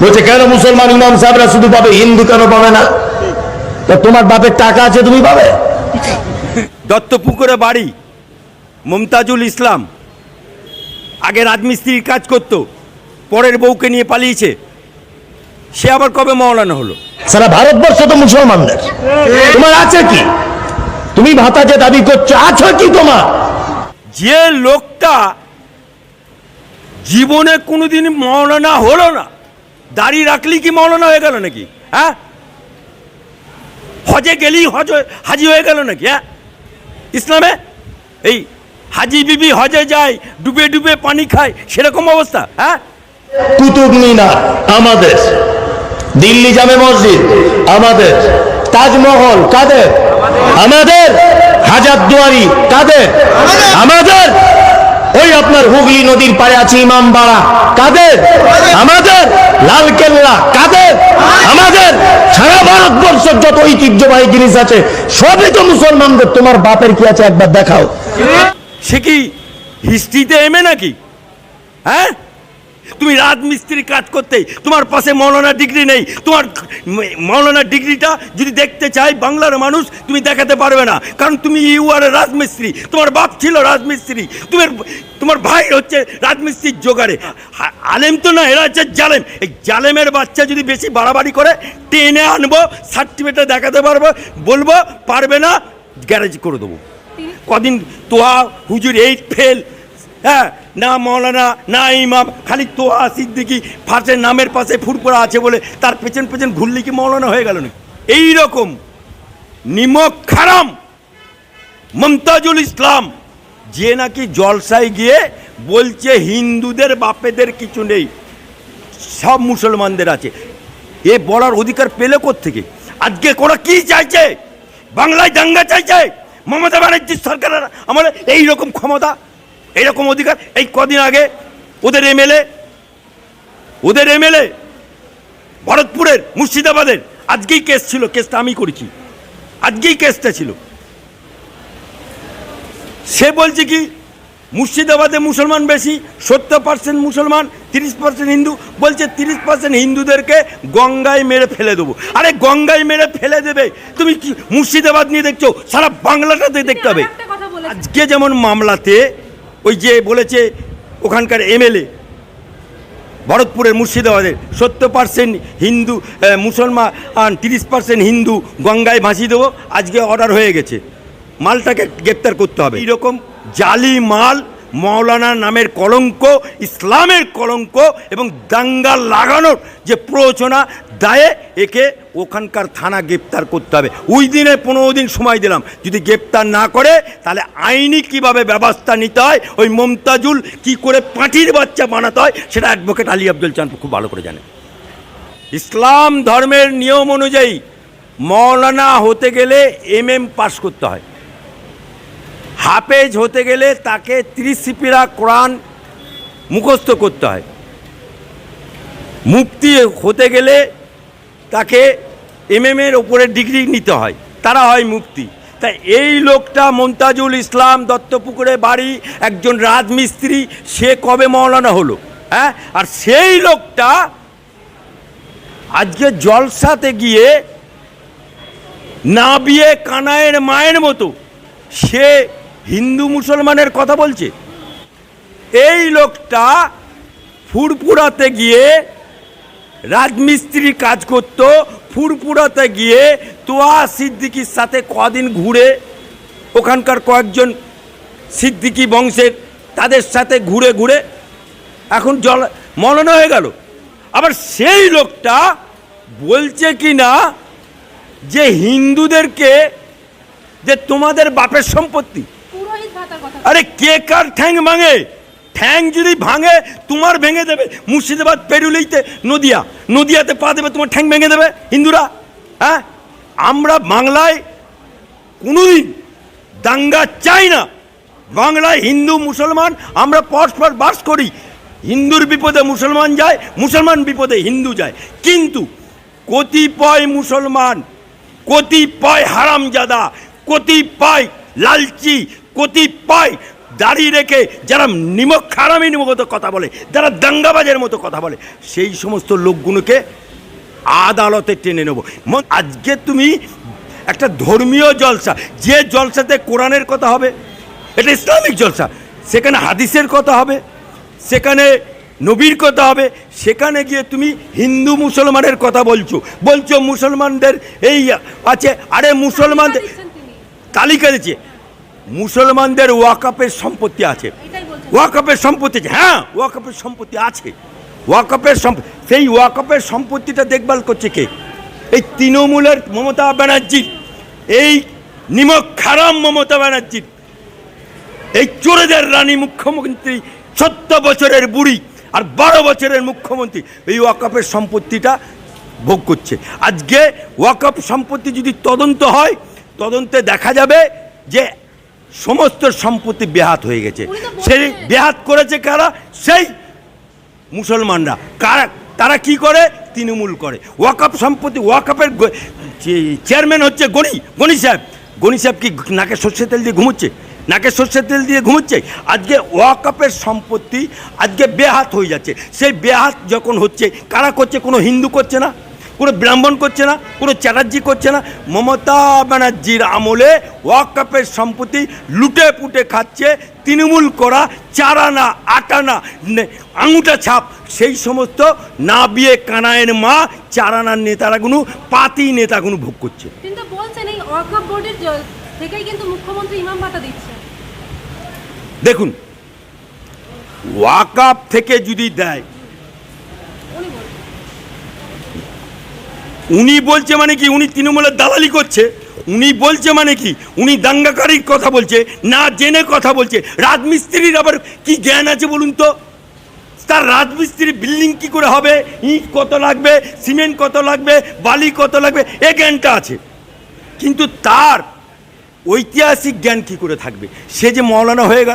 বলছে কেন মুসলমান ইমাম সাহেবরা শুধু পাবে? হিন্দু কেন পাবে না? তা তোমার বাপের টাকা আছে তুমি পাবে? দত্তপুকুরে বাড়ি মমতাজুল ইসলাম। আগে রাজমিস্ত্রির কাজ করত পরের বউকে নিয়ে পালিয়েছে। সে আবার কবে মৌলানা হলো? সারা ভারতবর্ষ তো মুসলমানদের। তোমার আছে কি? তুমি ভাতা যে দাবি করছ আছে কি তোমার? যে লোকটা জীবনে কোনোদিন মৌলানা হলো না দাড়ি রাখলি কি মৌলানা হয়ে গেল নাকি? হ্যাঁ? হজে গেলেই হজ হাজি হয়ে গেল নাকি হ্যাঁ? ইসলামে? এই হাজি বিবি হজে যায়, ডুবে ডুবে পানি খায়, সেরকম অবস্থা হ্যাঁ? কুতুব মিনার, আমাদের। দিল্লি জামে মসজিদ, আমাদের। তাজমহল, কাদের? আমাদের। হাজারদুয়ারি কাদের? আমাদের। ওই আপনার হুগলি নদীর পাড়ে আছে ইমামবাড়া কাদের? আমাদের। লালকেল্লা কাদের? আমাদের সারা ভারতবর্ষের যত ঐতিহ্যবাহী জিনিস আছে, সবই তো মুসলমানদের। তোমার বাপের কি আছে একবার দেখাও। সে কি হিস্ট্রিতে এমে নাকি? হ্যাঁ? তুমি রাজমিস্ত্রি কাজ করতে তোমার পাশে মৌলানা ডিগ্রি নেই। তোমার মৌলানা ডিগ্রিটা যদি দেখতে চাই বাংলার মানুষ তুমি দেখাতে পারবে না। কারণ তুমি ইউ আর রাজমিস্ত্রি। তোমার বাপ ছিল রাজমিস্ত্রি। তোমার তোমার ভাই হচ্ছে রাজমিস্ত্রির জোগাড়ে। আলেম তো না এরা হচ্ছে জালেম। এই জালেমের বাচ্চা যদি বেশি বাড়াবাড়ি করে টেনে আনব সার্টিফিকেটটা দেখাতে পারব বলব পারবে না গ্যারেজ করে দেবো। কদিন তোয়া হুজুর এইট ফেল হ্যাঁ না মৌলানা না ইমাম, খালি তোয়া সিদ্দিকি ফার্স্টে নামের পাশে ফুরফুরা আছে বলে তার পেছন পেছন ঘুরলি কি মৌলানা হয়ে গেল না এই রকম নিমক খারাম মমতাজুল ইসলাম, যে নাকি জলসায় গিয়ে বলছে হিন্দুদের বাপেদের কিছু নেই, সব মুসলমানদের আছে। এ বলার অধিকার পেলে থেকে আজকে কোরা কি চাইছে? বাংলায় দাঙ্গা চাইছে? মমতা ব্যানার্জির সরকারের আমার এই রকম ক্ষমতা? এইরকম অধিকার এই কদিন আগে ওদের এমএলএ ওদের এমএলএ ভরতপুরের মুর্শিদাবাদের আজকেই কেস ছিল কেসটা আমি করেছি। আজকেই কেসটা ছিল। সে বলছে কি মুর্শিদাবাদে মুসলমান বেশি সত্তর পার্সেন্ট মুসলমান তিরিশ পার্সেন্ট হিন্দু বলছে তিরিশ পার্সেন্ট হিন্দুদেরকে গঙ্গায় মেরে ফেলে দেবো। আরে গঙ্গায় মেরে ফেলে দেবে? তুমি কি মুর্শিদাবাদ নিয়ে দেখছ? সারা বাংলাটাতে দেখতে হবে। আজকে যেমন মামলাতে ওই যে বলেছে ওখানকার এমএলএ, ভরতপুরের মুর্শিদাবাদের, সত্তর পার্সেন্ট হিন্দু মুসলমান তিরিশ পার্সেন্ট হিন্দু গঙ্গায় ভাসিয়ে দেবো, আজকে অর্ডার হয়ে গেছে। মালটাকে গ্রেপ্তার করতে হবে। এরকম জালি মাল মৌলানা নামের কলঙ্ক, ইসলামের কলঙ্ক এবং দাঙ্গা লাগানোর যে প্ররোচনা দায়ে একে ওখানকার থানা গ্রেপ্তার করতে হবে। ওই দিনে পনেরো দিন সময় দিলাম। যদি গ্রেপ্তার না করে, তাহলে আইনি কীভাবে ব্যবস্থা নিতে হয়? ওই মমতাজুল কি করে পাঁটির বাচ্চা বানাতে হয়? সেটা অ্যাডভোকেট আলী আব্দুল চাঁদ খুব ভালো করে জানে। ইসলাম ধর্মের নিয়ম অনুযায়ী মৌলানা হতে গেলে এম এম পাস করতে হয়। হাফেজ হতে গেলে তাকে ত্রিশিপিরা কোরআন মুখস্থ করতে হয়। মুক্তি হতে গেলে তাকে এম এর ওপরে ডিগ্রি নিতে হয়। তারা হয় মুক্তি তাই এই লোকটা মমতাজুল ইসলাম দত্তপুকুরে বাড়ি, একজন রাজমিস্ত্রি, সে কবে মৌলানা হলো? হ্যাঁ? আর সেই লোকটা আজকে জলসাতে গিয়ে না বিয়ে কানায়ের মায়ের মতো সে হিন্দু মুসলমানের কথা বলছে। এই লোকটা ফুরপুরাতে গিয়ে রাজমিস্ত্রি কাজ করত ফুরপুরাতে গিয়ে তোয়া সিদ্দিকির সাথে কদিন ঘুরে, ওখানকার কয়েকজন সিদ্দিকি বংশের তাদের সাথে ঘুরে ঘুরে, এখন জল মলন হয়ে গেল। আবার সেই লোকটা বলছে কি না, যে হিন্দুদেরকে, যে তোমাদের বাপের সম্পত্তি আরে কে কার ঠ্যাং ভাঙে? ঠ্যাং যদি ভাঙে, তোমার ভেঙে দেবে। মুর্শিদাবাদ পেরুলিতে নদিয়া। নদিয়াতে পা দেবে, তোমার ঠ্যাং ভেঙে দেবে, হিন্দুরা। হ্যাঁ? আমরা বাংলায় কোনোদিন দাঙ্গা চাই না। বাংলায় হিন্দু, মুসলমান, আমরা পরস্পর বাস করি। হিন্দুর বিপদে মুসলমান যায়, মুসলমান বিপদে হিন্দু যায়। কিন্তু কতিপয় মুসলমান, কতিপয় হারামজাদা, কতিপয় লালচি কতিপয় দাঁড়িয়ে রেখে যারা নিমক খারামির মতো কথা বলে যারা দাঙ্গাবাজের মতো কথা বলে সেই সমস্ত লোকগুলোকে আদালতে টেনে নেব। আজকে তুমি একটা ধর্মীয় জলসা যে জলসাতে কোরআনের কথা হবে এটা ইসলামিক জলসা সেখানে হাদিসের কথা হবে সেখানে নবীর কথা হবে সেখানে গিয়ে তুমি হিন্দু মুসলমানের কথা বলছো। বলছো মুসলমানদের এই আছে আরে মুসলমানদের তালিকা দিচ্ছে। মুসলমানদের ওয়াকাপের সম্পত্তি আছে। ওয়াকাপের সম্পত্তি আছে। হ্যাঁ ওয়াকাপের সম্পত্তি আছে। ওয়াকাপের সেই ওয়াকাপের সম্পত্তিটা দেখভাল করছে কে? এই তৃণমূলের মমতা ব্যানার্জির এই নিমক খারাম মমতা ব্যানার্জির এই চোরেদের রানী মুখ্যমন্ত্রী সত্তর বছরের বুড়ি আর বারো বছরের মুখ্যমন্ত্রী এই ওয়াকাপের সম্পত্তিটা ভোগ করছে। আজকে ওয়াকাপ সম্পত্তি যদি তদন্ত হয় তদন্তে দেখা যাবে যে সমস্ত সম্পত্তি বেহাত হয়ে গেছে। সেই বেহাত করেছে কারা? সেই মুসলমানরা। কারা তারা কি করে? তৃণমূল করে। ওয়াকাপ সম্পত্তি ওয়াকাপের গ- চেয়ারম্যান হচ্ছে গণি গণি সাহেব। গণি সাহেব কি নাকে সর্ষের তেল দিয়ে ঘুমোচ্ছে? নাকে সর্ষের তেল দিয়ে ঘুমোচ্ছে? আজকে ওয়াকাপের সম্পত্তি আজকে বেহাত হয়ে যাচ্ছে। সেই বেহাত যখন হচ্ছে কারা করছে? কোনো হিন্দু করছে না? কোনো ব্রাহ্মণ করছে না কোনো চ্যাটার্জি করছে না। মমতা ব্যানার্জির আমলে ওয়াকাপের সম্পত্তি লুটে পুটে খাচ্ছে তৃণমূল করা চারানা আটানা নে- আঙুটা ছাপ সেই সমস্ত না বিয়ে কানায়ের মা চারানার নেতারাগুলো পাতি নেতাগুলো ভোগ করছে। কিন্তু বলছেন এই ওয়াকফ বোর্ডের থেকেই কিন্তু মুখ্যমন্ত্রী ইমাম ভাতা দিচ্ছে। দেখুন ওয়াকাপ থেকে যদি দেয় উনি বলছেন উনি বলছে মানে কি, উনি তৃণমূলের দালালি করছে, উনি বলছে মানে কি, উনি দাঙ্গাকারীর কথা বলছে, না জেনে কথা বলছে। রাজমিস্ত্রির আবার কি জ্ঞান আছে বলুন তো? তার রাজমিস্ত্রি বিল্ডিং কি করে হবে? ইট কত লাগবে? সিমেন্ট কত লাগবে? বালি কত লাগবে? এ জ্ঞানটা আছে। কিন্তু তার ঐতিহাসিক জ্ঞান কি করে থাকবে? সে যে মৌলানা হয়ে গেল।